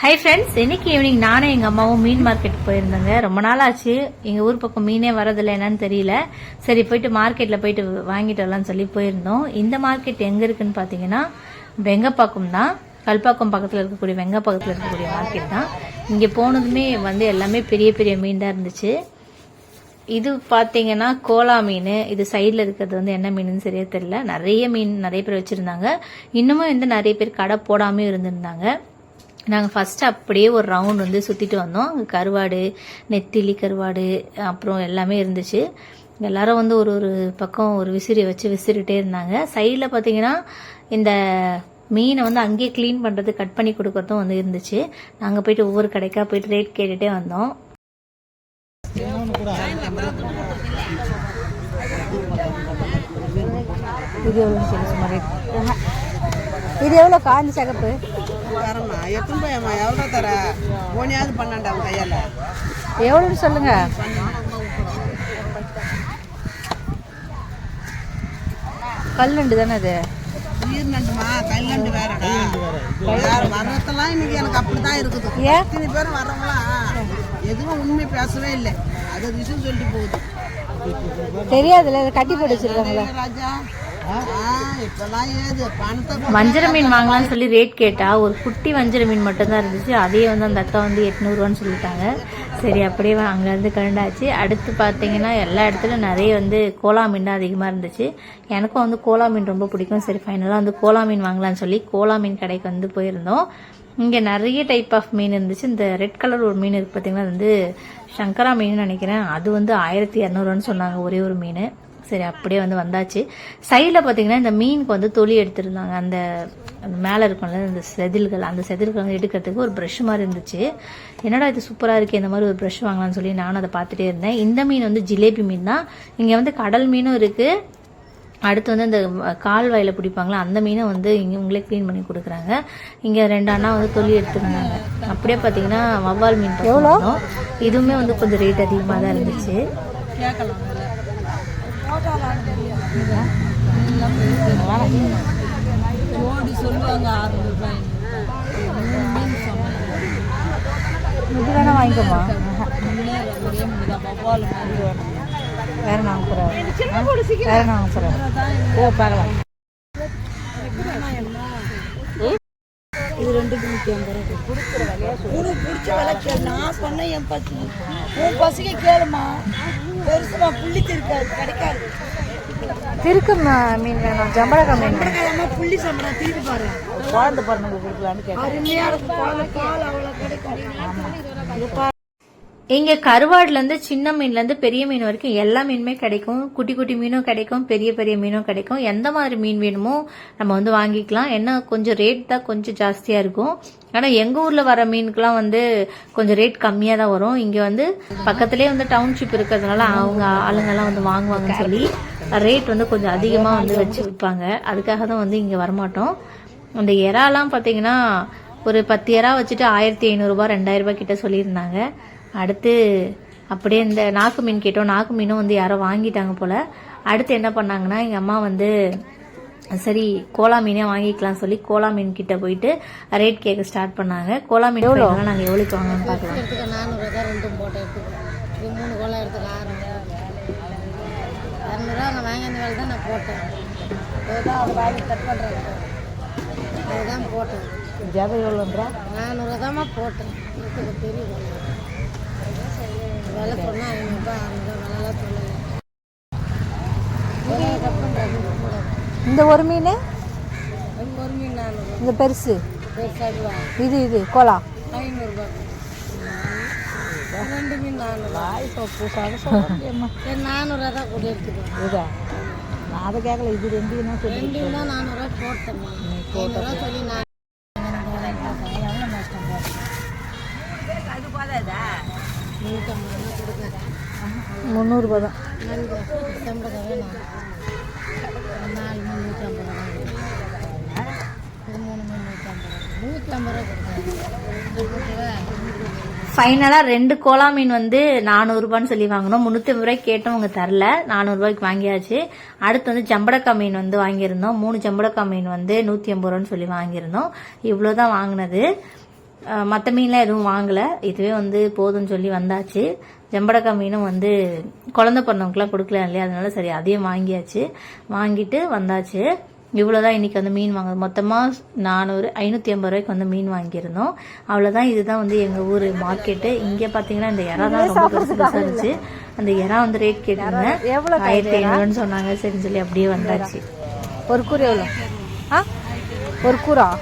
Hi friends இன்னைக்கு evening நானும் எங்கள் அம்மாவும் மீன் மார்க்கெட் போயிருந்தேங்க. ரொம்ப நாள் ஆச்சு எங்கள் ஊர் பக்கம் மீனே வரதில்லை என்னன்னு தெரியல. சரி போயிட்டு மார்க்கெட்டில் போயிட்டு வாங்கிட்டு வரலாம்னு சொல்லி போயிருந்தோம். இந்த மார்க்கெட் எங்கே இருக்குன்னு பார்த்தீங்கன்னா வெங்கப்பாக்கம் தான். கல்பாக்கம் பக்கத்தில் இருக்கக்கூடிய வெங்கப்பாக்கத்தில் இருக்கக்கூடிய மார்க்கெட் தான். இங்கே போனதுமே வந்து எல்லாமே பெரிய பெரிய மீன் தான் இருந்துச்சு. இது பார்த்தீங்கன்னா கோலா மீன். இது சைடில் இருக்கிறது வந்து என்ன மீனுன்னு சரியா தெரியல. நிறைய மீன் நிறைய பேர் வச்சுருந்தாங்க. இன்னமும் வந்து நிறைய பேர் கடை போடாமல் இருந்திருந்தாங்க. நாங்கள் ஃபஸ்ட்டு அப்படியே ஒரு ரவுண்ட் வந்து சுற்றிட்டு வந்தோம். அங்கே கருவாடு நெத்திலி கருவாடு அப்புறம் எல்லாமே இருந்துச்சு. எல்லாரும் வந்து ஒரு ஒரு பக்கம் ஒரு விசிறியை வச்சு விசிறிட்டே இருந்தாங்க. சைடில் பார்த்தீங்கன்னா இந்த மீனை வந்து அங்கேயே க்ளீன் பண்ணுறது கட் பண்ணி கொடுக்கறதும் வந்து இருந்துச்சு. நாங்கள் போயிட்டு ஒவ்வொரு கடைக்காக போயிட்டு ரேட் கேட்டுகிட்டே வந்தோம். இது எவ்வளோ சொல்லி சும்மா ரேட் இது எவ்வளோ காஞ்சி சகப்பு? தரமா எத்தனை போயம்மா எவ்வளோ தர? ஓனியாவது பண்ணாண்டா அவன் கையால். எவ்வளோன்னு சொல்லுங்க. கல் நண்டு தானே அது? நீர் நண்டுமா? கல் நண்டு வேறடா. வேற. வர்றதெல்லாம் இன்னைக்கு எனக்கு அப்படிதான் இருக்குது. ஏன்? இத்தனை பேரும் வர்றவங்களாம் எதுவும் உண்மை பேசவே இல்லை. அது விஷயம் சொல்லிட்டு போகுது. தெரியாதுல்ல கட்டி போட்டு வச்சிருக்காங்களா. ராஜா வஞ்சர மீன் வாங்கலாம்னு சொல்லி ரேட் கேட்டா ஒரு குட்டி வஞ்சர மீன் மட்டும்தான் இருந்துச்சு. அதையே வந்து அந்த அக்கா வந்து எட்நூறுவான்னு சொல்லிட்டாங்க. சரி அப்படியே அங்கேருந்து கண்டாச்சு அடுத்து பார்த்தீங்கன்னா எல்லா இடத்துலையும் நிறைய வந்து கோலா மீன் தான் அதிகமாக இருந்துச்சு. எனக்கும் வந்து கோலா மீன் ரொம்ப பிடிக்கும். சரி ஃபைனலாக வந்து கோலா மீன் வாங்கலாம்னு சொல்லி கோலா மீன் கடைக்கு வந்து போயிருந்தோம். இங்கே நிறைய டைப் ஆஃப் மீன் இருந்துச்சு. இந்த ரெட் கலர் ஒரு மீன் இருக்கு பார்த்தீங்கன்னா அது வந்து சங்கரா மீன் நினைக்கிறேன். அது வந்து ஆயிரத்தி இரநூறுவான்னு சொன்னாங்க ஒரே ஒரு மீன். சரி அப்படியே வந்து வந்தாச்சு. சைடில் பார்த்தீங்கன்னா இந்த மீனுக்கு வந்து தொலி எடுத்திருந்தாங்க. அந்த அந்த மேலே இருக்கும்ல இந்த செதில்கள் அந்த செதில்கள் வந்து எடுக்கிறதுக்கு ஒரு ப்ரஷ் மாதிரி இருந்துச்சு. என்னடா இது சூப்பராக இருக்கு இந்த மாதிரி ஒரு ப்ரஷ் வாங்கலாம்னு சொல்லி நானும் அதை பார்த்துட்டே இருந்தேன். இந்த மீன் வந்து ஜிலேபி மீன் தான். இங்கே வந்து கடல் மீனும் இருக்குது அடுத்து வந்து இந்த கால்வாயில் பிடிப்பாங்களா அந்த மீனை வந்து இங்கே உங்களே க்ளீன் பண்ணி கொடுக்குறாங்க. இங்கே ரெண்டு அண்ணா வந்து தொல்லி எடுத்துருந்தாங்க. அப்படியே பார்த்தீங்கன்னா வவ்வால் மீன் எவ்வளோ? இதுவுமே வந்து கொஞ்சம் ரேட் அதிகமாக தான் இருந்துச்சு ஜோடி சொல்லுவாங்க ஆறு ரூபாய். இது வேணா வாங்கிக்கோமா வேற நான் போகிறேன் வேற நான் போகிறேன் ஓ பார்க்கலாம் உனக்கு பிடிச்ச விலை கேளு. நான் சொன்னேன் என் பசி. உன் பசிக்க கேளுமா. பெருசுமா புள்ளி இருக்காது கிடைக்காது. திருக்கு மீன் வேணும். ஜம்படக்கா மீன் கிழமை புள்ளி சம்பளம் திருப்பி பாரு. குழந்தை பிறந்தவங்க கொடுக்கலான்னு அருமையா இருக்கும். குழந்தை பால் அவ்வளோ கிடைக்கும். இங்கே கருவாடுலேருந்து சின்ன மீன்லேருந்து பெரிய மீன் வரைக்கும் எல்லா மீனுமே கிடைக்கும். குட்டி குட்டி மீனும் கிடைக்கும் பெரிய பெரிய மீனும் கிடைக்கும். எந்த மாதிரி மீன் வேணுமோ நம்ம வந்து வாங்கிக்கலாம். என்ன கொஞ்சம் ரேட் தான் கொஞ்சம் ஜாஸ்தியாக இருக்கும். ஆனால் எங்கள் ஊரில் வர மீனுக்குலாம் வந்து கொஞ்சம் ரேட் கம்மியாக தான் வரும். இங்கே வந்து பக்கத்துலேயே வந்து டவுன்ஷிப் இருக்கிறதுனால அவங்க ஆளுங்கெல்லாம் வந்து வாங்குவாங்கன்னு சொல்லி ரேட் வந்து கொஞ்சம் அதிகமாக வந்து வச்சு விற்பாங்க அதுக்காக தான் வந்து இங்கே வரமாட்டோம். அந்த இறாலாம் பார்த்தீங்கன்னா ஒரு பத்து இறா வச்சுட்டு ஆயிரத்தி ஐநூறுரூபா ரெண்டாயிரரூபா கிட்ட சொல்லியிருந்தாங்க. அடுத்து அப்படியே இந்த நாக்கு மீன் கேட்டோம். நாக்கு மீனும் வந்து யாரோ வாங்கிட்டாங்க போல. அடுத்து என்ன பண்ணாங்கன்னா எங்கள் அம்மா வந்து சரி கோலா மீனே வாங்கிக்கலாம் சொல்லி கோலா மீன் கிட்ட போயிட்டு ரேட் கேட்க ஸ்டார்ட் பண்ணாங்க. கோலா மீன் எவ்வளோ? நாங்கள் எவ்வளோக்கு வாங்கணும்னு பார்க்கலாம். எடுத்துக்க நானூறு தான் ரெண்டும் போட்டு மூணு கோலம் எடுத்துக்க ஆறுநூறுவா இரநூறுவா நான் வாங்கி வேலை தான் நான் போட்டேன். அதுதான் வாங்கி கட் பண்ணுறேன் அதுதான் போட்டேன். ஜாபை எவ்வளோன்றா? போட்டேன். பெரிய கோலம் விலை சொன்னால் ஐநூறுரூபா அறநூறுவா விலைலாம் சொல்லலை இந்த ஒரு மீன்? ஒரு மீன் நானூறுரூவா இந்த பெருசு? பெருசாக இது இது கோலா? ஐநூறுரூபா ரெண்டு மீன் நானூறுரூவா சரி நானூறுரூவா தான் கூட எடுத்துக்கோ. இதா. நான் அதை கேட்கல இது ரெண்டு தான் ரெண்டு தான் நானூறுரூவா போட்டேன் ஐநூறுரூவா சொல்லி நான் எவ்வளோ நஷ்டம் நூற்றம்பது ரூபா கொடுக்குறேன் முந்நூறுபா தான் நன்றி சம்பளம் வேணும் நாலு மூணு நூற்றம்பது ரூபா இது மூணு மூணு நூற்றம்பது ரூபா நூற்றம்பது கொடுக்குறேன் ஃபைனலாக ரெண்டு கோலா மீன் வந்து நானூறுரூபான்னு சொல்லி வாங்கினோம். முந்நூற்றி ரூபாய்க்கு கேட்டோம் அவங்க தரல. நானூறுரூபாய்க்கு வாங்கியாச்சு. அடுத்து வந்து ஜம்படக்கா மீன் வந்து வாங்கியிருந்தோம். மூணு ஜம்படக்கா மீன் வந்து நூற்றி ஐம்பது ரூபான்னு சொல்லி வாங்கியிருந்தோம். இவ்வளோ தான் வாங்கினது. மற்ற மீன்லாம் எதுவும் வாங்கலை. இதுவே வந்து போதும்னு சொல்லி வந்தாச்சு. ஜம்படக்கா மீனும் வந்து குழந்தை பிறந்தவங்களுக்குலாம் கொடுக்கல இல்லையா? அதனால சரி அதையும் வாங்கியாச்சு. வாங்கிட்டு வந்தாச்சு. இவ்வளோதான் இன்னைக்கு வந்து மீன் வாங்க மொத்தமாக நானூறு ஐநூற்றி ஐம்பது ரூபாய்க்கு வந்து மீன் வாங்கியிருந்தோம். அவ்வளோதான் இதுதான் வந்து எங்கள் ஊர் மார்க்கெட்டு இங்கே பார்த்தீங்கன்னா இந்த இறா தான் ரொம்ப பெருசு பெருசாக இருந்துச்சு. அந்த இறா வந்து ரேட் கேட்டிருந்தேன். ஆயிரத்தி ஐநூறுன்னு சொன்னாங்க. சரின்னு சொல்லி அப்படியே வந்தாச்சு. ஒரு கூறு எவ்வளோ ஆ? ஒரு கூறா?